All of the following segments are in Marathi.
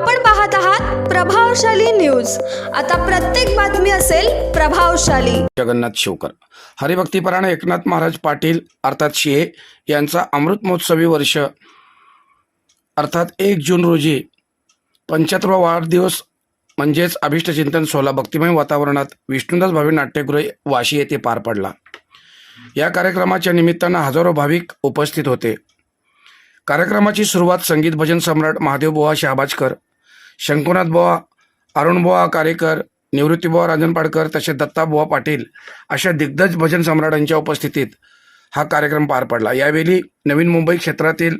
आपण पाहत आहात प्रभावशाली न्यूज. आता प्रत्येक बातमी असेल प्रभावशाली. जगन्नाथ शिवकर. हरिभक्तीपरायण एकनाथ महाराज पाटील अर्थात शिहे यांचा अमृत महोत्सवी वर्ष अर्थात एक जून रोजी पंच्याहत्तरवा वाढदिवस म्हणजेच अभिष्टचिंतन सोहळा भक्तिमय वातावरणात विष्णुदास भावी नाट्यगृह वाशी येथे पार पडला. या कार्यक्रमाच्या निमित्तानं हजारो भाविक उपस्थित होते. कार्यक्रमाची सुरुवात संगीत भजन सम्राट महादेव बुवा शहाबाजकर शंकुनाथ बुवा अरुण बुवा कारेकर निवृत्तीबुवा राजन पाडकर तसेच दत्ताबुवा पाटील अशा दिग्गज भजन सम्राटांच्या उपस्थितीत हा कार्यक्रम पार पडला. यावेळी नवीन मुंबई क्षेत्रातील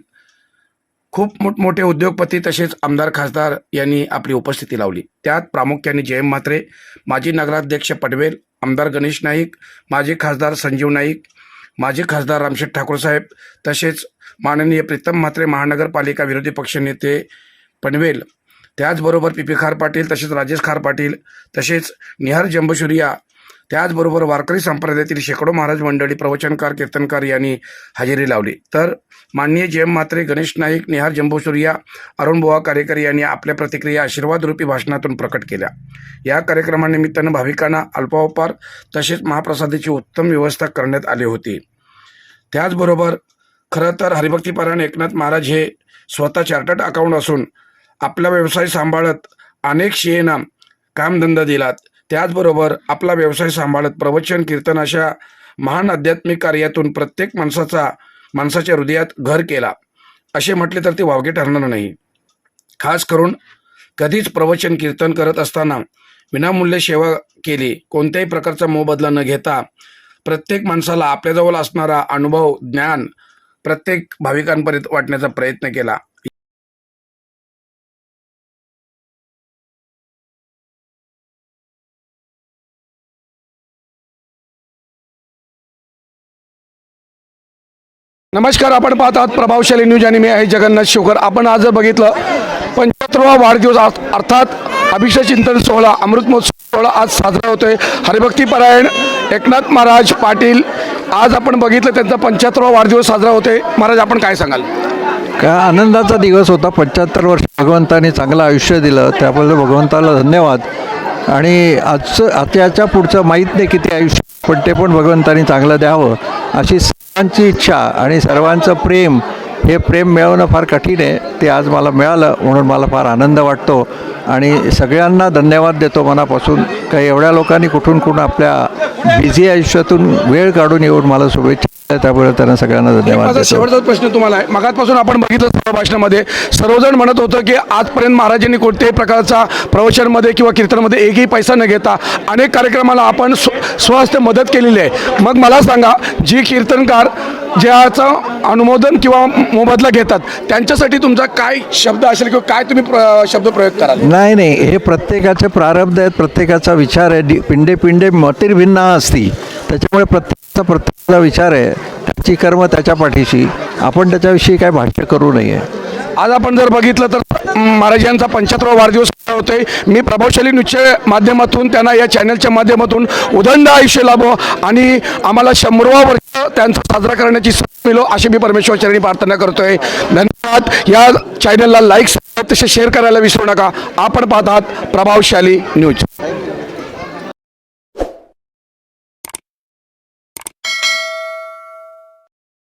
खूप मोठमोठे उद्योगपती तसेच आमदार खासदार यांनी आपली उपस्थिती लावली. त्यात प्रामुख्याने जयम म्हात्रे माजी नगराध्यक्ष पटवेल आमदार गणेश नाईक माजी खासदार संजीव नाईक माजी खासदार रामशेठ ठाकूरसाहेब तसेच माननीय प्रीतम म्हात्रे महानगरपालिका विरोधी पक्षनेते पनवेल त्याचबरोबर पी पी खार पाटील तसेच राजेश खार पाटील तसेच निहार जंबशुरिया त्याचबरोबर वारकरी संप्रदायातील शेकडो महाराज मंडळी प्रवचनकार कीर्तनकार यांनी हजेरी लावली. तर माननीय जयम म्हात्रे गणेश नाईक निहार जंबोसूर्या अरुण बुवा कार्यकर यांनी आपल्या प्रतिक्रिया आशीर्वादरूपी भाषणातून प्रकट केल्या. या कार्यक्रमानिमित्तानं भाविकांना अल्पावपार तसेच महाप्रसादाची उत्तम व्यवस्था करण्यात आली होती. त्याचबरोबर खरं तर हरिभक्तीपरायण एकनाथ महाराज हे स्वतः चार्टर्ड अकाउंट असून आपला व्यवसाय सांभाळत अनेक शियेना कामधंदा दिलात. त्याचबरोबर आपला व्यवसाय सांभाळत प्रवचन कीर्तन अशा महान आध्यात्मिक कार्यातून प्रत्येक माणसाचा माणसाच्या हृदयात घर केला. असे म्हटले तर ते वावगे ठरणार नाही. खास करून कधीच प्रवचन कीर्तन करत असताना विनामूल्य सेवा केली कोणत्याही प्रकारचा मोबदला न घेता प्रत्येक माणसाला आपल्याजवळ असणारा अनुभव ज्ञान प्रत्येक भाविकांपर्यंत वाटण्याचा प्रयत्न केला. नमस्कार आपण पाहत आहात प्रभावशाली न्यूज आणि मी आहे जगन्नाथ शिवकर. आपण आज जर बघितलं पंच्याहत्तरवा वाढदिवस अर्थात अभिषेक चिंतन सोहळा अमृत महोत्सव सोहळा आज साजरा होतोय. हरिभक्तीपरायण एकनाथ महाराज पाटील आज आपण बघितलं त्यांचा पंच्याहत्तरवा वाढदिवस साजरा होतोय. महाराज आपण काय सांगाल? काय आनंदाचा दिवस होता. पंच्याहत्तर वर्ष भगवंताने चांगलं आयुष्य दिलं. त्याबद्दल भगवंताला धन्यवाद. आणि आजचं आत्याच्या पुढचं माहीत नाही किती आयुष्य पण ते पण भगवंतानी चांगलं द्यावं अशी सर्वांची इच्छा आणि सर्वांचं प्रेम हे प्रेम मिळवणं फार कठीण आहे. ते आज मला मिळालं म्हणून मला फार आनंद वाटतो. आणि सगळ्यांना धन्यवाद देतो मनापासून. काही एवढ्या लोकांनी कुठून कुठून आपल्या बिझी आयुष्यातून वेळ काढून येऊन मला शुभेच्छा त्यामुळे त्यांना सगळ्यांना धन्यवाद माझा शेवटचा प्रश्न तुम्हाला आहे. मगातपासून आपण बघितलं सर्व भाषणामध्ये सर्वजण म्हणत होतं की आजपर्यंत महाराजांनी कोणत्याही प्रकारचा प्रवचनमध्ये किंवा कीर्तनमध्ये एकही पैसा न घेता अनेक कार्यक्रमाला आपण स्व स्वहस्ते मदत केलेली आहे. मग मला सांगा जी कीर्तनकार ज्याचं अनुमोदन किंवा मोबदला घेतात त्यांच्यासाठी तुमचा काय शब्द असेल किंवा काय तुम्ही प्र- शब्द प्रयोग कराल? नाही नाही. हे प्रत्येकाचे प्रारब्ध आहेत प्रत्येकाचा विचार आहे. डि- पिंडे पिंडे मतिर्भिन्ना असती. त्याच्यामुळे प्रत्येकाचा प्रत्येकाचा विचार आहे त्याची कर्म त्याच्या पाठीशी. आपण त्याच्याविषयी काय भाष्य करू नये. आज आपण जर बघितलं तर महाराज यांचा वाढदिवस होतोय. मी प्रभावशाली न्यूजच्या माध्यमातून त्यांना या चॅनलच्या माध्यमातून उदंड आयुष्य लाभो आणि आम्हाला शंभरवा वर्ष त्यांचा साजरा करण्याची संधी मिळो अशी मी परमेश्वरचरणी प्रार्थना करतोय. धन्यवाद. या चॅनलला लाईक तसे शेअर करायला विसरू नका. आपण पाहत आहात प्रभावशाली न्यूज.